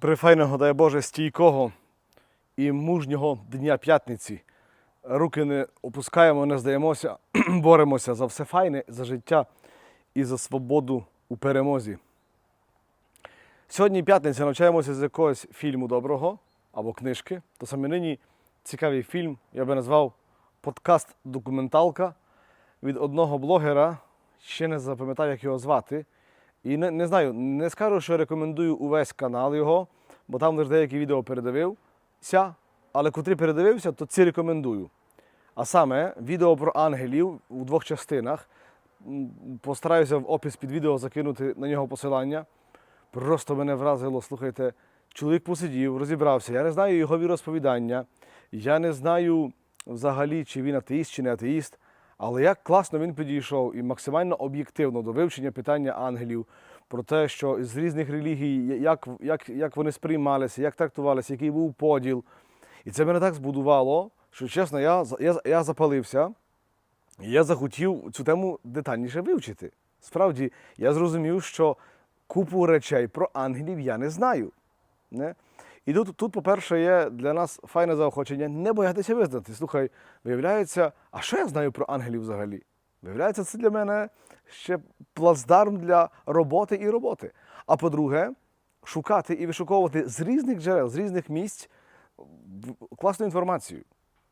файного, дай Боже, стійкого і мужнього дня п'ятниці. Руки не опускаємо, не здаємося, боремося за все файне, за життя і за свободу у перемозі. Сьогодні п'ятниця навчаємося з якогось фільму доброго або книжки. То саме нині цікавий фільм, я би назвав подкаст-документалка від одного блогера. Ще не запам'ятав, як його звати. І не, не знаю, не скажу, що рекомендую увесь канал його, бо там лише деякі відео передивився, але котрі передивився, то ці рекомендую. А саме відео про ангелів у двох частинах. Постараюся в опис під відео закинути на нього посилання. Просто мене вразило, слухайте, чоловік посидів, розібрався. Я не знаю його віросповідання, я не знаю взагалі, чи він атеїст, чи не атеїст. Але як класно він підійшов і максимально об'єктивно до вивчення питання ангелів, про те, що з різних релігій, як, як, як вони сприймалися, як трактувалися, який був поділ. І це мене так збудувало, що чесно, я, я, я запалився, і я захотів цю тему детальніше вивчити. Справді, я зрозумів, що купу речей про ангелів я не знаю. Не? І тут, тут, по-перше, є для нас файне заохочення не боятися визнати. Слухай, виявляється, а що я знаю про ангелів взагалі? Виявляється, це для мене ще плацдарм для роботи і роботи. А по-друге, шукати і вишуковувати з різних джерел, з різних місць класну інформацію.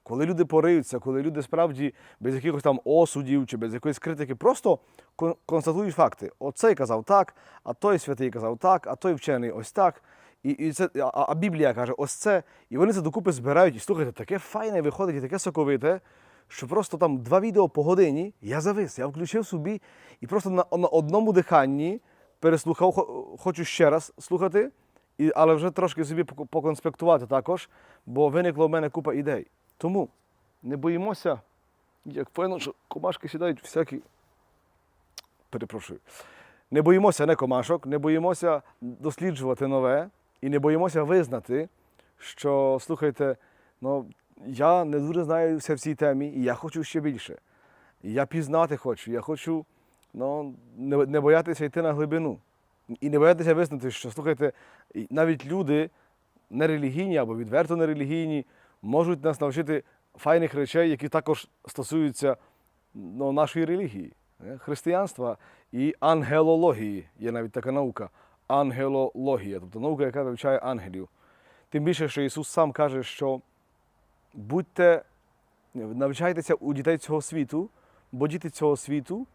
Коли люди пориються, коли люди справді без якихось там осудів чи без якоїсь критики, просто кон- констатують факти. Оцей казав так, а той святий казав так, а той вчений ось так. І, і це, а, а Біблія каже, ось це. І вони це докупи збирають. І слухайте, таке файне виходить і таке соковите, що просто там два відео по годині я завис. Я включив собі і просто на, на одному диханні переслухав, хо- хочу ще раз слухати, і, але вже трошки собі поконспектувати також, бо виникла в мене купа ідей. Тому не боїмося, як файно, що комашки сідають всякі. Перепрошую. Не боїмося не комашок, не боїмося досліджувати нове і не боїмося визнати, що слухайте, ну я не дуже знаюся в цій темі, і я хочу ще більше. Я пізнати хочу, я хочу ну, не, не боятися йти на глибину. І не боятися визнати, що слухайте, навіть люди нерелігійні або відверто нерелігійні можуть нас навчити файних речей, які також стосуються ну, нашої релігії, е, християнства і ангелології. Є навіть така наука ангелологія, тобто наука, яка вивчає ангелів. Тим більше, що Ісус сам каже, що будьте, навчайтеся у дітей цього світу, бо діти цього світу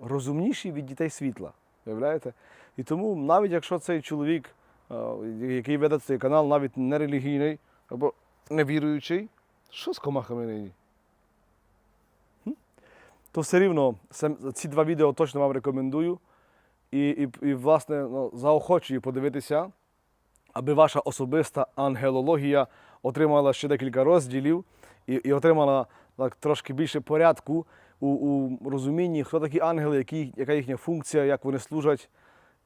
розумніші від дітей світла. Виявляєте? І тому, навіть якщо цей чоловік, е, який веде цей канал, навіть не релігійний або невіруючий, що з комахами нині? То все рівно ці два відео точно вам рекомендую. І, і, і власне, ну, заохочую подивитися, аби ваша особиста ангелологія отримала ще декілька розділів і, і отримала так, трошки більше порядку у, у розумінні, хто такі ангели, які, яка їхня функція, як вони служать,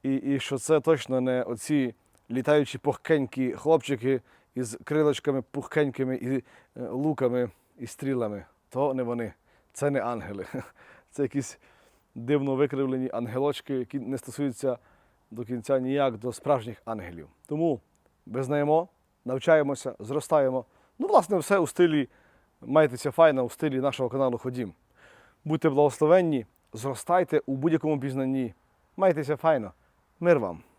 і, і що це точно не оці літаючі пухкенькі хлопчики із крилочками пухкенькими і е, луками і стрілами. То не вони, це не ангели. Це якісь дивно викривлені ангелочки, які не стосуються до кінця ніяк до справжніх ангелів. Тому визнаємо, навчаємося, зростаємо. Ну, власне, все у стилі майтеся файно, у стилі нашого каналу Ходім. Будьте благословенні, зростайте у будь-якому пізнанні. Майтеся файно. Мир вам!